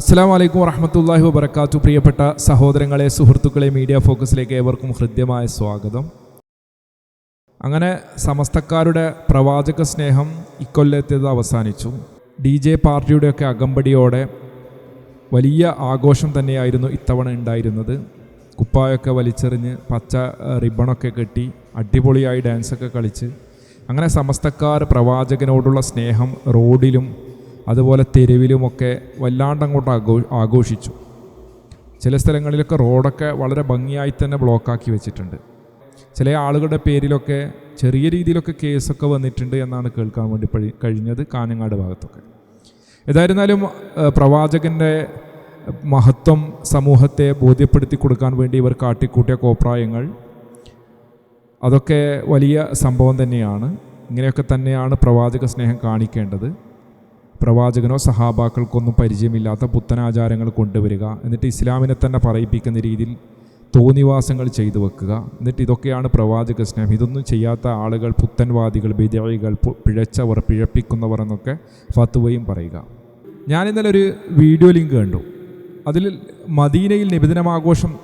അസ്സാം വലൈക്കും വറഹമത്തല്ലാഹി വബർക്കാത്തു പ്രിയപ്പെട്ട സഹോദരങ്ങളെ സുഹൃത്തുക്കളെ മീഡിയ ഫോക്കസിലേക്ക് ഏവർക്കും ഹൃദ്യമായ സ്വാഗതം. അങ്ങനെ സമസ്തക്കാരുടെ പ്രവാചക സ്നേഹം ഇക്കൊല്ലത്തേത് അവസാനിച്ചു. ഡി ജെ പാർട്ടിയുടെയൊക്കെ അകമ്പടിയോടെ വലിയ ആഘോഷം തന്നെയായിരുന്നു ഇത്തവണ ഉണ്ടായിരുന്നത്. കുപ്പായൊക്കെ വലിച്ചെറിഞ്ഞ് പച്ച റിബണൊക്കെ കെട്ടി അടിപൊളിയായി ഡാൻസൊക്കെ കളിച്ച്. അങ്ങനെ സമസ്തക്കാർ പ്രവാചകനോടുള്ള സ്നേഹം റോഡിലും അതുപോലെ തെരുവിലുമൊക്കെ വല്ലാണ്ട് അങ്ങോട്ട് ആഘോ ആഘോഷിച്ചു. ചില സ്ഥലങ്ങളിലൊക്കെ റോഡൊക്കെ വളരെ ഭംഗിയായി തന്നെ ബ്ലോക്കാക്കി വെച്ചിട്ടുണ്ട്. ചില ആളുകളുടെ പേരിലൊക്കെ ചെറിയ രീതിയിലൊക്കെ കേസൊക്കെ വന്നിട്ടുണ്ട് എന്നാണ് കേൾക്കാൻ വേണ്ടി കഴിഞ്ഞത് കാഞ്ഞങ്ങാട് ഭാഗത്തൊക്കെ. ഏതായിരുന്നാലും പ്രവാചകന്റെ മഹത്വം സമൂഹത്തെ ബോധ്യപ്പെടുത്തി കൊടുക്കാൻ വേണ്ടി ഇവർ കാട്ടിക്കൂട്ടിയ കോപ്രായങ്ങൾ അതൊക്കെ വലിയ സംഭവം തന്നെയാണ്. ഇങ്ങനെയൊക്കെ തന്നെയാണ് പ്രവാചക സ്നേഹം കാണിക്കേണ്ടത്. പ്രവാചകനോ സഹാബാക്കൾക്കൊന്നും പരിചയമില്ലാത്ത പുത്തനാചാരങ്ങൾ കൊണ്ടുവരിക എന്നിട്ട് ഇസ്ലാമിനെ തന്നെ പറയിപ്പിക്കുന്ന രീതിയിൽ തോന്നിവാസങ്ങൾ ചെയ്തു വെക്കുക. എന്നിട്ട് ഇതൊക്കെയാണ് പ്രവാചക സ്നേഹം. ഇതൊന്നും ചെയ്യാത്ത ആളുകൾ പുത്തൻവാദികൾ ബിജായികൾ പിഴച്ചവർ പിഴപ്പിക്കുന്നവർ എന്നൊക്കെ ഫത്തുവയും പറയുക. ഞാൻ ഇന്നലെ ഒരു വീഡിയോ ലിങ്ക് കണ്ടു. അതിൽ മദീനയിൽ നിബിധനമാഘോഷം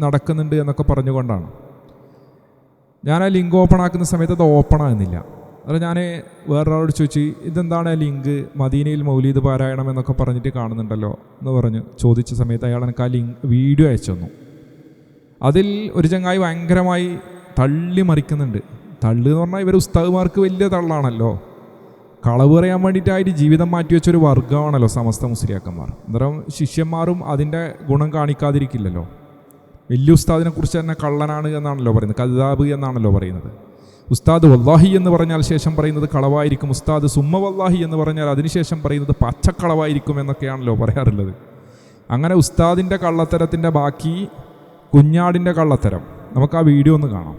നടക്കുന്നുണ്ട് എന്നൊക്കെ പറഞ്ഞുകൊണ്ടാണ്. ഞാൻ ആ ലിങ്ക് ഓപ്പൺ ആക്കുന്ന സമയത്ത് അത് ഓപ്പൺ ആകുന്നില്ല. അത് ഞാൻ വേറൊരാളോട് ചോദിച്ചു ഇതെന്താണ് ലിങ്ക്? മദീനയിൽ മൗലീദ് പാരായണം എന്നൊക്കെ പറഞ്ഞിട്ട് കാണുന്നുണ്ടല്ലോ? എന്ന് പറഞ്ഞു. ചോദിച്ച സമയത്ത് അയാൾ എനിക്ക് ആ ലിങ്ക് വീഡിയോ അയച്ചു തന്നു. അതിൽ ഒരു ചങ്ങായി ഭയങ്കരമായി തള്ളി മറിക്കുന്നുണ്ട്. തള്ളു എന്ന് പറഞ്ഞാൽ ഇവർ ഉസ്താദ്മാർക്ക് വലിയ തള്ളാണല്ലോ. കളവ് പറയാൻ വേണ്ടിയിട്ടായിട്ട് ജീവിതം മാറ്റിവെച്ചൊരു വർഗമാണല്ലോ സമസ്ത മുസ്ലിയാക്കന്മാർ. അന്നേരം ശിഷ്യന്മാരും അതിന്റെ ഗുണം കാണിക്കാതിരിക്കില്ലല്ലോ. വലിയ ഉസ്താദിനെക്കുറിച്ച് തന്നെ കള്ളനാണ് എന്നാണല്ലോ പറയുന്നത് കദാബ് എന്നാണല്ലോ പറയുന്നത്. ഉസ്താദ് വല്ലാഹി എന്ന് പറഞ്ഞാൽ ശേഷം പറയുന്നത് കളവായിരിക്കും. ഉസ്താദ് സുമ്മ വല്ലാഹി എന്ന് പറഞ്ഞാൽ അതിനുശേഷം പറയുന്നത് പച്ചക്കളവായിരിക്കും എന്നൊക്കെയാണല്ലോ പറയാറുള്ളത്. അങ്ങനെ ഉസ്താദിന്റെ കള്ളത്തരത്തിന്റെ ബാക്കി കുഞ്ഞാടിന്റെ കള്ളത്തരം. നമുക്ക് ആ വീഡിയോ ഒന്ന് കാണാം.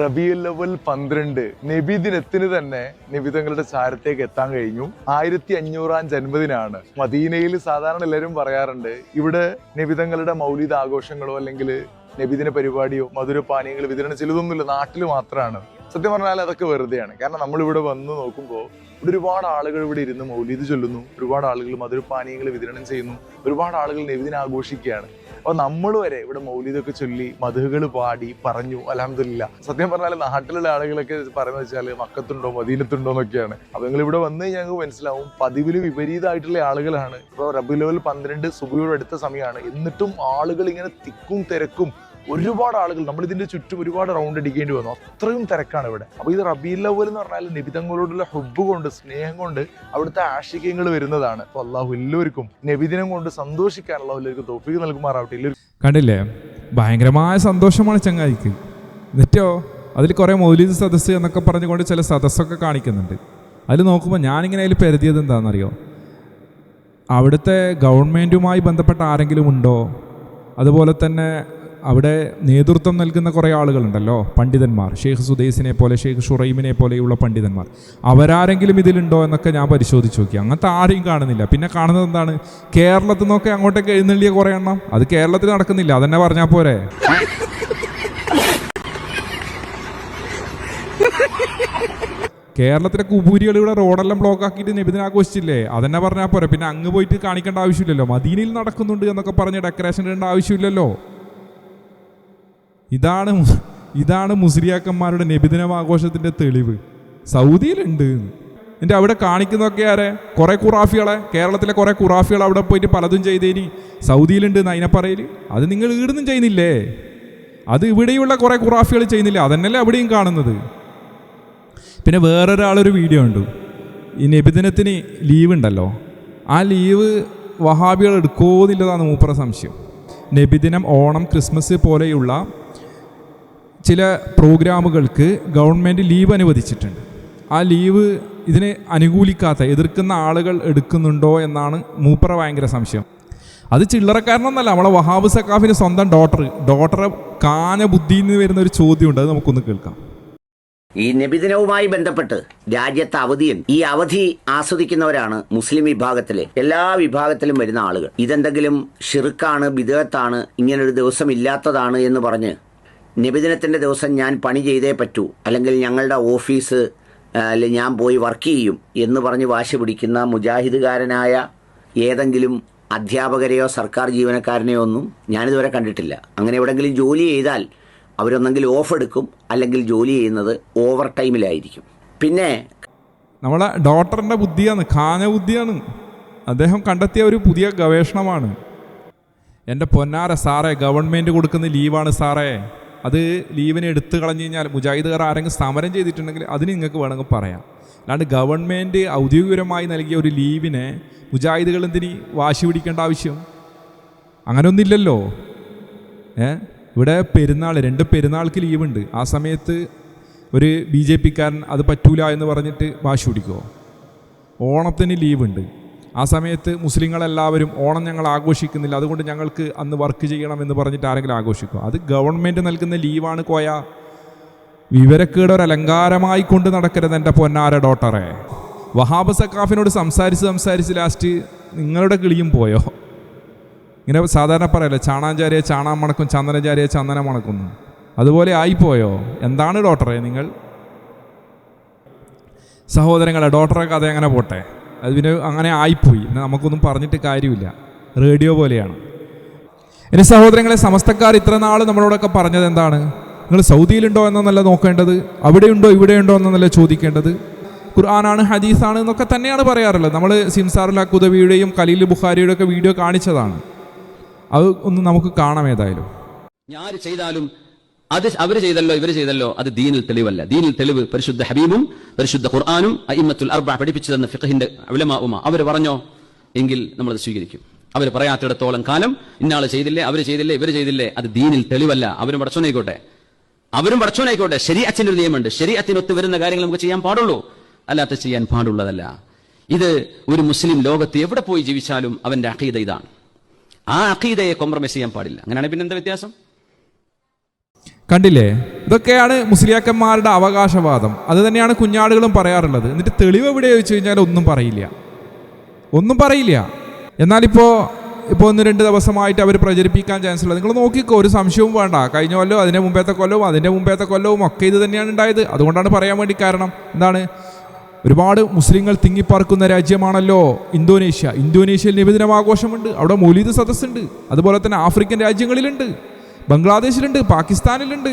റബിയുൽ അവൽ പന്ത്രണ്ട്. നബിദിനത്തിന് തന്നെ നബിതങ്ങളുടെ ചാരത്തേക്ക് എത്താൻ കഴിഞ്ഞു. ആയിരത്തി അഞ്ഞൂറാം ജന്മദിനാണ്. മദീനയിൽ സാധാരണ എല്ലാവരും പറയാറുണ്ട് ഇവിടെ നബിതങ്ങളുടെ മൗലിക ആഘോഷങ്ങളോ അല്ലെങ്കിൽ നബിദിന പരിപാടിയോ മധുരപാനീയങ്ങൾ വിതരണം ചെയ്തതൊന്നുമില്ല. നാട്ടിൽ മാത്രമാണ്. സത്യം പറഞ്ഞാൽ അതൊക്കെ വെറുതെയാണ്. കാരണം നമ്മൾ ഇവിടെ വന്ന് നോക്കുമ്പോൾ ഇവിടെ ഒരുപാട് ആളുകൾ ഇവിടെ ഇരുന്ന് മൗലീത് ചൊല്ലുന്നു ഒരുപാട് ആളുകൾ മധുരപാനീയങ്ങൾ വിതരണം ചെയ്യുന്നു ഒരുപാട് ആളുകൾ നെവിദിനെ ആഘോഷിക്കുകയാണ്. അപ്പോൾ നമ്മൾ വരെ ഇവിടെ മൗലീതൊക്കെ ചൊല്ലി മധുകൾ പാടി പറഞ്ഞു അലഹമില്ല സത്യം പറഞ്ഞാൽ നാട്ടിലുള്ള ആളുകളൊക്കെ പറയുന്നത് വെച്ചാൽ മക്കത്തുണ്ടോ മദീനത്തുണ്ടോ എന്നൊക്കെയാണ്. അപ്പോൾ നിങ്ങൾ ഇവിടെ വന്ന് ഞങ്ങൾക്ക് മനസ്സിലാവും പതിവിൽ വിപരീതമായിട്ടുള്ള ആളുകളാണ്. ഇപ്പോൾ റബ്ബിലവൽ പന്ത്രണ്ട് സുബിയോട് അടുത്ത സമയമാണ്. എന്നിട്ടും ആളുകൾ ഇങ്ങനെ തിക്കും തിരക്കും ഒരുപാട് ആളുകൾ നമ്മൾ ഇതിന്റെ ചുറ്റും ഒരുപാട് റൗണ്ട് അടിക്കേണ്ടി വന്നു. അത്രയും തിരക്കാണ് ഇവിടെ. അപ്പൊ ഇത് റബീൽ അവൽ എന്ന് പറഞ്ഞാൽ നിബിതങ്ങളോടുള്ള ഹുബ് കൊണ്ട് സ്നേഹം കൊണ്ട് അവിടുത്തെ ആശിക്യങ്ങൾ വരുന്നതാണ്. അപ്പൊ അള്ളാഹു എല്ലാവർക്കും നബിദിനം കൊണ്ട് സന്തോഷിക്കാനുള്ള എല്ലാവർക്കും തോഫിക്ക് നൽകുമാറാവട്ടെ. കണ്ടില്ലേ? ഭയങ്കരമായ സന്തോഷമാണ് ചങ്ങായിക്ക്. എന്നിട്ടോ? അതിൽ കുറേ മൗലീദ് സദസ്സ് എന്നൊക്കെ പറഞ്ഞുകൊണ്ട് ചില സദസ്സൊക്കെ കാണിക്കുന്നുണ്ട്. അതിൽ നോക്കുമ്പോൾ ഞാനിങ്ങനെ അതിൽ പെരുതിയത് എന്താണെന്നറിയോ? അവിടുത്തെ ഗവൺമെന്റുമായി ബന്ധപ്പെട്ട ആരെങ്കിലും ഉണ്ടോ? അതുപോലെ തന്നെ അവിടെ നേതൃത്വം നൽകുന്ന കുറേ ആളുകളുണ്ടല്ലോ പണ്ഡിതന്മാർ. ഷെയ്ഖ് സുദൈസിനെ പോലെ ഷെയ്ഖ് ഷുറൈമിനെ പോലെയുള്ള പണ്ഡിതന്മാർ. അവരാരെങ്കിലും ഇതിലുണ്ടോ എന്നൊക്കെ ഞാൻ പരിശോധിച്ച് നോക്കി. അങ്ങനത്തെ ആരെയും കാണുന്നില്ല. പിന്നെ കാണുന്നത് എന്താണ്? കേരളത്തിൽ നിന്നൊക്കെ അങ്ങോട്ടേക്ക് എഴുന്നള്ളിയ കുറേ എണ്ണം. അത് കേരളത്തിൽ നടക്കുന്നില്ല. അതന്നെ പറഞ്ഞാൽ പോരെ. കേരളത്തിലെ കുബൂരികൾ ഇവിടെ റോഡെല്ലാം ബ്ലോക്ക് ആക്കിയിട്ട് നിബിധന ആഘോഷിച്ചില്ലേ? അതന്നെ പറഞ്ഞാൽ പോരെ. പിന്നെ അങ്ങ് പോയിട്ട് കാണിക്കേണ്ട ആവശ്യമില്ലല്ലോ. മദീനയിൽ നടക്കുന്നുണ്ട് എന്നൊക്കെ പറഞ്ഞ് ഡെക്കറേഷൻ ഇടേണ്ട ആവശ്യമില്ലല്ലോ. ഇതാണ് ഇതാണ് മുസ്ലിയാക്കന്മാരുടെ നബിദിനം ആഘോഷത്തിന്റെ തെളിവ്. സൗദിയിലുണ്ട്. എന്നിട്ട് അവിടെ കാണിക്കുന്നതൊക്കെ ആരെ? കുറേ കുറാഫികളെ കേരളത്തിലെ കുറേ കുറാഫികൾ അവിടെ പോയിട്ട് പലതും ചെയ്തേനി. സൗദിയിലുണ്ട് എന്ന് അതിനെ പറയൽ അത് നിങ്ങൾ ഈടുന്നും ചെയ്യുന്നില്ലേ? അത് ഇവിടെയുള്ള കുറേ കുറാഫികൾ ചെയ്യുന്നില്ല? അതന്നെയല്ലേ അവിടെയും കാണുന്നത്. പിന്നെ വേറൊരാളൊരു വീഡിയോ ഉണ്ട് ഈ നബിദിനത്തിന് ലീവ് ഉണ്ടല്ലോ. ആ ലീവ് വഹാബികൾ എടുക്കുമോന്നില്ലതാണ് മൂപ്പറ സംശയം. നബിദിനം ഓണം ക്രിസ്മസ് പോലെയുള്ള ചില പ്രോഗ്രാമുകൾക്ക് ഗവൺമെന്റ് ലീവ് അനുവദിച്ചിട്ടുണ്ട്. ആ ലീവ് ഇതിനെ അനുകൂലിക്കാത്ത എതിർക്കുന്ന ആളുകൾ എടുക്കുന്നുണ്ടോ എന്നാണ് മൂപ്പറ ഭയങ്കര സംശയം. അത് ചില്ലറക്കാരനൊന്നല്ല നമ്മളെ വഹാബ് സക്കാഫിന്റെ സ്വന്തം ഡോട്ടർ ഡോട്ടറെ കാന ബുദ്ധിയിൽ നിന്ന് വരുന്ന ഒരു ചോദ്യമുണ്ട് അത് നമുക്കൊന്ന് കേൾക്കാം. ഈ നബിദിനവുമായി ബന്ധപ്പെട്ട് രാജ്യത്തെ അവധിയുണ്ട് ഈ അവധി ആസ്വദിക്കുന്നവരാണ് മുസ്ലിം വിഭാഗത്തിലെ എല്ലാ വിഭാഗത്തിലും വരുന്ന ആളുകൾ. ഇതെന്തെങ്കിലും ഷിറുക്കാണ് ബിദത്താണ് ഇങ്ങനൊരു ദിവസം ഇല്ലാത്തതാണ് എന്ന് പറഞ്ഞ് നബിദിനത്തിന്റെ ദിവസം ഞാൻ പണി ചെയ്തേ പറ്റൂ. അല്ലെങ്കിൽ ഞങ്ങളുടെ ഓഫീസ് ഞാൻ പോയി വർക്ക് ചെയ്യും എന്ന് പറഞ്ഞ് വാശി പിടിക്കുന്ന മുജാഹിദുകാരനായ ഏതെങ്കിലും അധ്യാപകരെയോ സർക്കാർ ജീവനക്കാരനെയോ ഒന്നും ഞാനിതുവരെ കണ്ടിട്ടില്ല. അങ്ങനെ എവിടെങ്കിലും ജോലി ചെയ്താൽ അവരൊന്നെങ്കിൽ ഓഫ് എടുക്കും അല്ലെങ്കിൽ ജോലി ചെയ്യുന്നത് ഓവർ ടൈമിലായിരിക്കും പിന്നെ നമ്മളെ ഡോക്ടറിന്റെ ബുദ്ധിയാണ് കാഞ്ഞ ബുദ്ധിയാണ്. അദ്ദേഹം കണ്ടെത്തിയ ഒരു പുതിയ ഗവേഷണമാണ്. എന്റെ പൊന്നാര സാറേ ഗവൺമെന്റ് കൊടുക്കുന്ന ലീവാണ് സാറേ. അത് ലീവിന് എടുത്തു കളഞ്ഞു കഴിഞ്ഞാൽ മുജാഹിദുകാർ ആരെങ്കിലും സമരം ചെയ്തിട്ടുണ്ടെങ്കിൽ അതിന് നിങ്ങൾക്ക് വേണമെങ്കിൽ പറയാം. അല്ലാണ്ട് ഗവൺമെന്റ് ഔദ്യോഗികപരമായി നൽകിയ ഒരു ലീവിനെ മുജാഹിദുകൾ എന്തിന് വാശി പിടിക്കേണ്ട ആവശ്യം? അങ്ങനെയൊന്നുമില്ലല്ലോ ഏ? ഇവിടെ പെരുന്നാൾ രണ്ട് പെരുന്നാൾക്ക് ലീവുണ്ട്. ആ സമയത്ത് ഒരു ബി ജെ പിക്കാരൻ അത് പറ്റൂല എന്ന് പറഞ്ഞിട്ട് വാശി പിടിക്കുമോ ഓണത്തിന് ലീവുണ്ട്. ആ സമയത്ത് മുസ്ലിങ്ങളെല്ലാവരും ഓണം ഞങ്ങൾ ആഘോഷിക്കുന്നില്ല. അതുകൊണ്ട് ഞങ്ങൾക്ക് അന്ന് വർക്ക് ചെയ്യണം എന്ന് പറഞ്ഞിട്ട് ആരെങ്കിലും ആഘോഷിക്കും അത് ഗവൺമെന്റ് നൽകുന്ന ലീവാണ് കോയ. വിവരക്കേട് ഒരു അലങ്കാരമായി കൊണ്ട് നടക്കരുത് എന്റെ പൊന്നാര ഡോട്ടറെ. വഹാബ് സക്കാഫിനോട് സംസാരിച്ച് സംസാരിച്ച് ലാസ്റ്റ് നിങ്ങളുടെ കിളിയും പോയോ? ഇങ്ങനെ സാധാരണ പറയല്ലേ ചാണാചാരിയെ ചാണാൻ മണക്കും ചന്ദനചാരിയെ ചന്ദനം മണക്കുന്നു. അതുപോലെ ആയിപ്പോയോ? എന്താണ് ഡോക്ടറെ നിങ്ങൾ? സഹോദരങ്ങളെ ഡോക്ടറെ കഥ അങ്ങനെ പോട്ടെ. അത് പിന്നെ അങ്ങനെ ആയിപ്പോയി. നമുക്കൊന്നും പറഞ്ഞിട്ട് കാര്യമില്ല. റേഡിയോ പോലെയാണ്. ഇനി സഹോദരങ്ങളെ സമസ്തക്കാർ ഇത്ര നാൾ നമ്മളോടൊക്കെ പറഞ്ഞത് എന്താണ്? നിങ്ങൾ സൗദിയിലുണ്ടോ എന്നല്ല നോക്കേണ്ടത്? അവിടെയുണ്ടോ ഇവിടെയുണ്ടോ എന്നല്ല ചോദിക്കേണ്ടത്? ഖുർആനാണ് ഹദീസാണ് എന്നൊക്കെ തന്നെയാണ് പറയാറുള്ളത്. നമ്മൾ സിംസാറുൽ കുദവിയുടെയും കലീൽ ബുഖാരിയുടെയൊക്കെ വീഡിയോ കാണിച്ചതാണ്. അത് ഒന്ന് നമുക്ക് കാണാം ഏതായാലും. ഞാൻ ചെയ്താലും അത് അവർ ചെയ്തല്ലോ ഇവർ ചെയ്തല്ലോ അത് ദീനിൽ തെളിവല്ല. ദീനിൽ തെളിവ് പരിശുദ്ധ ഹബീബും പരിശുദ്ധ ഖുർആാനും അയ്മത്തുൽ അർബ പഠിപ്പിച്ചു തന്ന ഫിഖഹിന്റെ അവലമാവുമ അവർ പറഞ്ഞോ? എങ്കിൽ നമ്മൾ അത് സ്വീകരിക്കും. അവർ പറയാത്തിടത്തോളം കാലം ഇന്നാൾ ചെയ്തില്ലേ അവർ ചെയ്തില്ലേ ഇവർ ചെയ്തില്ലേ അത് ദീനിൽ തെളിവല്ല. അവരും പടച്ചോനായിക്കോട്ടെ. അവരും പടച്ചോനായിക്കോട്ടെ. ശരീഅത്തിന്റെ ഒരു നിയമമുണ്ട്. ശരീഅത്തിനൊത്ത് വരുന്ന കാര്യങ്ങൾ നമുക്ക് ചെയ്യാൻ പാടുള്ളൂ. അല്ലാത്ത ചെയ്യാൻ പാടുള്ളതല്ല. ഇത് ഒരു മുസ്ലിം ലോകത്ത് എവിടെ പോയി ജീവിച്ചാലും അവന്റെ അഖീദ ഇതാണ്. ആ അഖീദയെ കോംപ്രമൈസ് ചെയ്യാൻ പാടില്ല. അങ്ങനെയാണ് പിന്നെ എന്താ വ്യത്യാസം? കണ്ടില്ലേ? ഇതൊക്കെയാണ് മുസ്ലിയാക്കന്മാരുടെ അവകാശവാദം. അത് തന്നെയാണ് കുഞ്ഞാടുകളും പറയാറുള്ളത്. എന്നിട്ട് തെളിവ് എവിടെ ചോദിച്ചു കഴിഞ്ഞാൽ ഒന്നും പറയില്ല. ഒന്നും പറയില്ല. എന്നാലിപ്പോൾ ഇപ്പോൾ ഒന്ന് രണ്ട് ദിവസമായിട്ട് അവർ പ്രചരിപ്പിക്കാൻ ചാൻസ് ഉള്ളത് നിങ്ങൾ നോക്കിക്കോ ഒരു സംശയവും വേണ്ട. കഴിഞ്ഞ കൊല്ലവും അതിന്റെ മുമ്പത്തെ കൊല്ലവും അതിന്റെ മുമ്പത്തെ കൊല്ലവും ഒക്കെ ഇത് തന്നെയാണ് ഉണ്ടായത്. അതുകൊണ്ടാണ് പറയാൻ വേണ്ടി കാരണം. എന്താണ്? ഒരുപാട് മുസ്ലിങ്ങൾ തിങ്ങിപ്പാർക്കുന്ന രാജ്യമാണല്ലോ ഇന്തോനേഷ്യ. ഇന്തോനേഷ്യയിൽ നിബിദിനം ആഘോഷമുണ്ട് അവിടെ മൗലീദ് സദസ്സുണ്ട്. അതുപോലെ തന്നെ ആഫ്രിക്കൻ രാജ്യങ്ങളിലുണ്ട്. ബംഗ്ലാദേശിലുണ്ട്. പാകിസ്ഥാനിലുണ്ട്.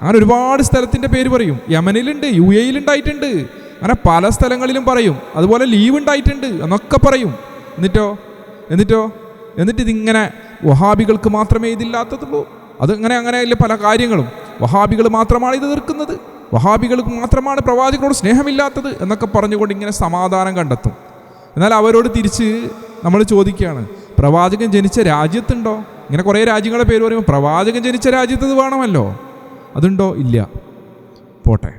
അങ്ങനെ ഒരുപാട് സ്ഥലത്തിന്റെ പേര് പറയും. യമനിലുണ്ട് യു എയിലുണ്ടായിട്ടുണ്ട് അങ്ങനെ പല സ്ഥലങ്ങളിലും പറയും. അതുപോലെ ലീവ് ഉണ്ടായിട്ടുണ്ട് എന്നൊക്കെ പറയും. എന്നിട്ടോ? എന്നിട്ടോ? എന്നിട്ട് ഇതിങ്ങനെ വഹാബികൾക്ക് മാത്രമേ ഇതില്ലാത്തതുള്ളൂ. അതങ്ങനെ അങ്ങനെ പല കാര്യങ്ങളും. വഹാബികൾ മാത്രമാണ് ഇത് തീർക്കുന്നത് വഹാബികൾക്ക് മാത്രമാണ് പ്രവാചകനോട് സ്നേഹമില്ലാത്തത് എന്നൊക്കെ പറഞ്ഞുകൊണ്ട് ഇങ്ങനെ സമാധാനം കണ്ടെത്തും. എന്നാൽ അവരോട് തിരിച്ച് നമ്മൾ ചോദിക്കുകയാണ് പ്രവാചകൻ ജനിച്ച രാജ്യത്തുണ്ടോ? ഇങ്ങനെ കുറേ രാജ്യങ്ങളുടെ പേര് പറയുമ്പോൾ പ്രവാചകൻ ജനിച്ച രാജ്യത്ത് വേണമല്ലോ? അതുണ്ടോ? ഇല്ല. പോട്ടെ.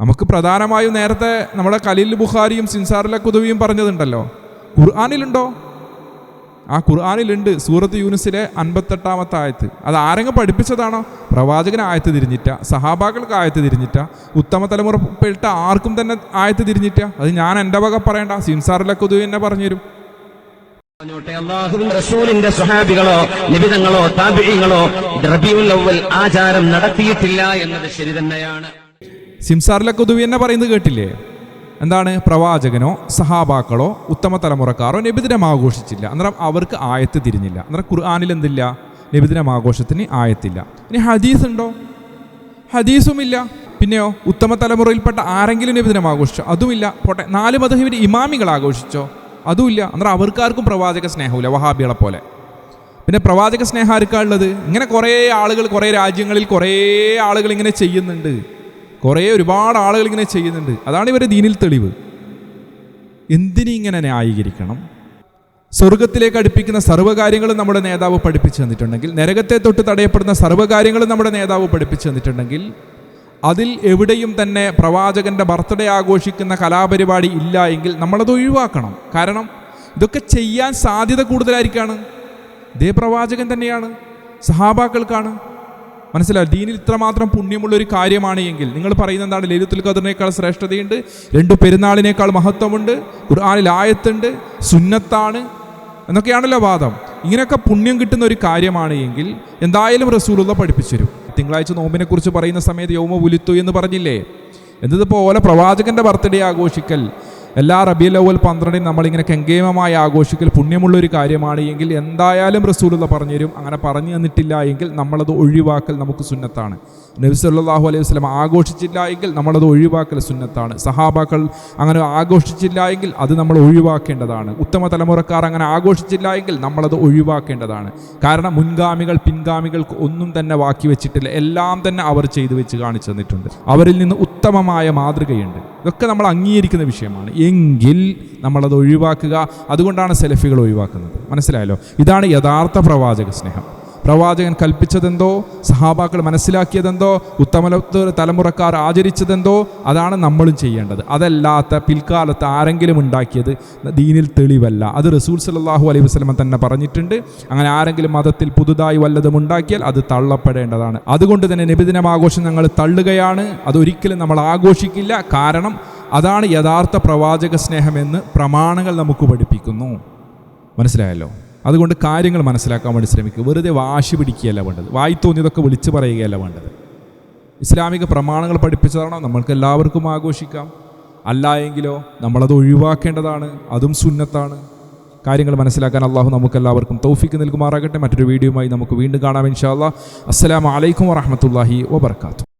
നമുക്ക് പ്രധാനമായും നേരത്തെ നമ്മുടെ കലീൽ ബുഖാരിയും സിൻസാറിലെ കുതുവിയും പറഞ്ഞതുണ്ടല്ലോ. ഖുർആാനിലുണ്ടോ? ആ ഖുർആാനിലുണ്ട് സൂറത്ത് യൂനുസിലെ അൻപത്തെട്ടാമത്തെ ആയത്ത്. അത് ആരെങ്കിലും പഠിപ്പിച്ചതാണോ? പ്രവാചകൻ ആയത്ത് തിരിഞ്ഞിട്ട സഹാബാക്കൾക്ക് ആയത്ത് തിരിഞ്ഞിട്ട ഉത്തമ തലമുറപ്പെട്ട ആർക്കും തന്നെ ആയത്ത് തിരിഞ്ഞിട്ട. അത് ഞാൻ എന്റെ വക പറയണ്ട സിംസാറിലെ കൊതു എന്നെ പറഞ്ഞുതരും അള്ളാഹുവിന്റെ റസൂലിന്റെ സ്വഹാബികളോ നിബിതങ്ങളോ താപികളോ റബിയുൽ ആചാരം നടത്തിയിട്ടില്ല എന്നത് ശരി തന്നെയാണ്. സിംസാറിലെ കൊതുവി എന്നെ പറയുന്നത് കേട്ടില്ലേ? എന്താണ്? പ്രവാചകനോ സഹാബാക്കളോ ഉത്തമ തലമുറക്കാരോ നബിദിനം ആഘോഷിച്ചില്ല. അന്നേരം അവർക്ക് ആയത്ത് തിരിഞ്ഞില്ല. അന്നേരം ഖുർആാനിൽ എന്തില്ല? നബിദിനം ആഘോഷത്തിന് ആയത്തില്ല. ഇനി ഹദീസ് ഉണ്ടോ? ഹദീസുമില്ല. പിന്നെയോ? ഉത്തമ തലമുറയിൽപ്പെട്ട ആരെങ്കിലും നബിദിനം ആഘോഷിച്ചോ? അതുമില്ല. പോട്ടെ നാല് മതഹിബിന് ഇമാമികൾ ആഘോഷിച്ചോ? അതുമില്ല. അന്നേരം അവർക്കാർക്കും പ്രവാചക സ്നേഹമില്ല വഹാബികളെ പോലെ. പിന്നെ പ്രവാചക സ്നേഹം ആർക്കാ ഉള്ളത്? ഇങ്ങനെ കുറേ ആളുകൾ കുറേ രാജ്യങ്ങളിൽ കുറേ ആളുകൾ ഇങ്ങനെ ചെയ്യുന്നുണ്ട്. കുറേ ഒരുപാട് ആളുകൾ ഇങ്ങനെ ചെയ്യുന്നുണ്ട്. അതാണ് ഇവരുടെ ദീനിൽ തെളിവ്. എന്തിനിങ്ങനെ ന്യായീകരിക്കണം? സ്വർഗത്തിലേക്ക് അടുപ്പിക്കുന്ന സർവകാര്യങ്ങളും നമ്മുടെ നേതാവ് പഠിപ്പിച്ചു തന്നിട്ടുണ്ടെങ്കിൽ നരകത്തെ തൊട്ട് തടയപ്പെടുന്ന സർവകാര്യങ്ങളും നമ്മുടെ നേതാവ് പഠിപ്പിച്ചു തന്നിട്ടുണ്ടെങ്കിൽ അതിൽ എവിടെയും തന്നെ പ്രവാചകന്റെ ബർത്ത്ഡേ ആഘോഷിക്കുന്ന കലാപരിപാടി ഇല്ല എങ്കിൽ നമ്മളത് ഒഴിവാക്കണം. കാരണം ഇതൊക്കെ ചെയ്യാൻ സാധ്യത കൂടുതലായിരിക്കാണ്. ഇതേ പ്രവാചകൻ തന്നെയാണ്. സഹാബാക്കൾക്കാണ്. മനസ്സിലായി? ദീനിൽ ഇത്രമാത്രം പുണ്യമുള്ള ഒരു കാര്യമാണ് എങ്കിൽ നിങ്ങൾ പറയുന്ന എന്താണ്? ലലിത്തുൽ ഖദറിനേക്കാൾ ശ്രേഷ്ഠതയുണ്ട് രണ്ട് പെരുന്നാളിനേക്കാൾ മഹത്വമുണ്ട് ഖുർആാനിൽ ആയത്തുണ്ട് സുന്നത്താണ് എന്നൊക്കെയാണല്ലോ വാദം. ഇങ്ങനെയൊക്കെ പുണ്യം കിട്ടുന്ന ഒരു കാര്യമാണ് എങ്കിൽ എന്തായാലും റസൂലുള്ള പഠിപ്പിച്ചു തരും തിങ്കളാഴ്ച നോമ്പിനെ കുറിച്ച് പറയുന്ന സമയത്ത് യോമ ഉലുത്തു എന്ന് പറഞ്ഞില്ലേ? എന്നതുപോലെ പ്രവാചകന്റെ ബർത്ത്ഡേ ആഘോഷിക്കൽ. എല്ലാ റബിയൽ ലവൽ പന്ത്രണ്ടിനും നമ്മളിങ്ങനെ കെങ്കേമമായി ആഘോഷിക്കൽ പുണ്യമുള്ള ഒരു കാര്യമാണ്. എങ്കിൽ എന്തായാലും റസൂലുള്ള പറഞ്ഞു തരും. അങ്ങനെ പറഞ്ഞു തന്നിട്ടില്ല എങ്കിൽ നമ്മളത് ഒഴിവാക്കൽ നമുക്ക് സുന്നത്താണ്. നബി സല്ലല്ലാഹു അലൈഹി വസല്ലം ആഘോഷിച്ചില്ല എങ്കിൽ നമ്മളത് ഒഴിവാക്കൽ സുന്നത്താണ്. സഹാബാക്കൾ അങ്ങനെ ആഘോഷിച്ചില്ല എങ്കിൽ അത് നമ്മൾ ഒഴിവാക്കേണ്ടതാണ്. ഉത്തമ തലമുറക്കാർ അങ്ങനെ ആഘോഷിച്ചില്ല എങ്കിൽ നമ്മളത് ഒഴിവാക്കേണ്ടതാണ്. കാരണം മുൻഗാമികൾ പിൻഗാമികൾക്ക് ഒന്നും തന്നെ വാക്കി വെച്ചിട്ടില്ല. എല്ലാം തന്നെ അവർ ചെയ്തു വെച്ച് കാണിച്ചു തന്നിട്ടുണ്ട്. അവരിൽ നിന്ന് ഉത്തമമായ മാതൃകയുണ്ട്. ഇതൊക്കെ നമ്മൾ അംഗീകരിക്കുന്ന വിഷയമാണ്. എങ്കിൽ നമ്മളത് ഒഴിവാക്കുക. അതുകൊണ്ടാണ് സെലഫികൾ ഒഴിവാക്കുന്നത്. മനസ്സിലായല്ലോ? ഇതാണ് യഥാർത്ഥ പ്രവാചക സ്നേഹം. പ്രവാചകൻ കൽപ്പിച്ചതെന്തോ? സഹാബാക്കൾ മനസ്സിലാക്കിയതെന്തോ? ഉത്തമ തലമുറക്കാർ ആചരിച്ചതെന്തോ? അതാണ് നമ്മളും ചെയ്യേണ്ടത്. അതല്ലാത്ത പിൽക്കാലത്ത് ആരെങ്കിലും ഉണ്ടാക്കിയത് ദീനിൽ തെളിവല്ല. അത് റസൂൽ സല്ലല്ലാഹു അലൈഹി വസല്ലം തന്നെ പറഞ്ഞിട്ടുണ്ട്. അങ്ങനെ ആരെങ്കിലും മതത്തിൽ പുതുതായി വല്ലതും ഉണ്ടാക്കിയാൽ അത് തള്ളപ്പെടേണ്ടതാണ്. അതുകൊണ്ട് തന്നെ നിബിദിനം ആഘോഷം ഞങ്ങൾ തള്ളുകയാണ്. അതൊരിക്കലും നമ്മൾ ആഘോഷിക്കില്ല. കാരണം അതാണ് യഥാർത്ഥ പ്രവാചക സ്നേഹമെന്ന് പ്രമാണങ്ങൾ നമുക്ക് പഠിപ്പിക്കുന്നു. മനസ്സിലായല്ലോ? അതുകൊണ്ട് കാര്യങ്ങൾ മനസ്സിലാക്കാൻ വേണ്ടി ശ്രമിക്കുക. വെറുതെ വാശി പിടിക്കുകയല്ല വേണ്ടത്. വായി തോന്നിയതൊക്കെ വിളിച്ചു പറയുകയല്ല വേണ്ടത്. ഇസ്ലാമിക പ്രമാണങ്ങൾ പഠിപ്പിച്ചതാണോ? നമ്മൾക്ക് എല്ലാവർക്കും ആഘോഷിക്കാം. അല്ല എങ്കിലോ നമ്മളത് ഒഴിവാക്കേണ്ടതാണ്. അതും സുന്നത്താണ്. കാര്യങ്ങൾ മനസ്സിലാക്കാൻ അള്ളാഹു നമുക്ക് എല്ലാവർക്കും തൗഫിക്ക് നൽകുമാറാകട്ടെ. മറ്റൊരു വീഡിയോയുമായി നമുക്ക് വീണ്ടും കാണാം ഇൻഷാ അല്ലാ അസ്സലാമു അലൈക്കും വറഹമത്തല്ലാഹി വബർക്കാത്തു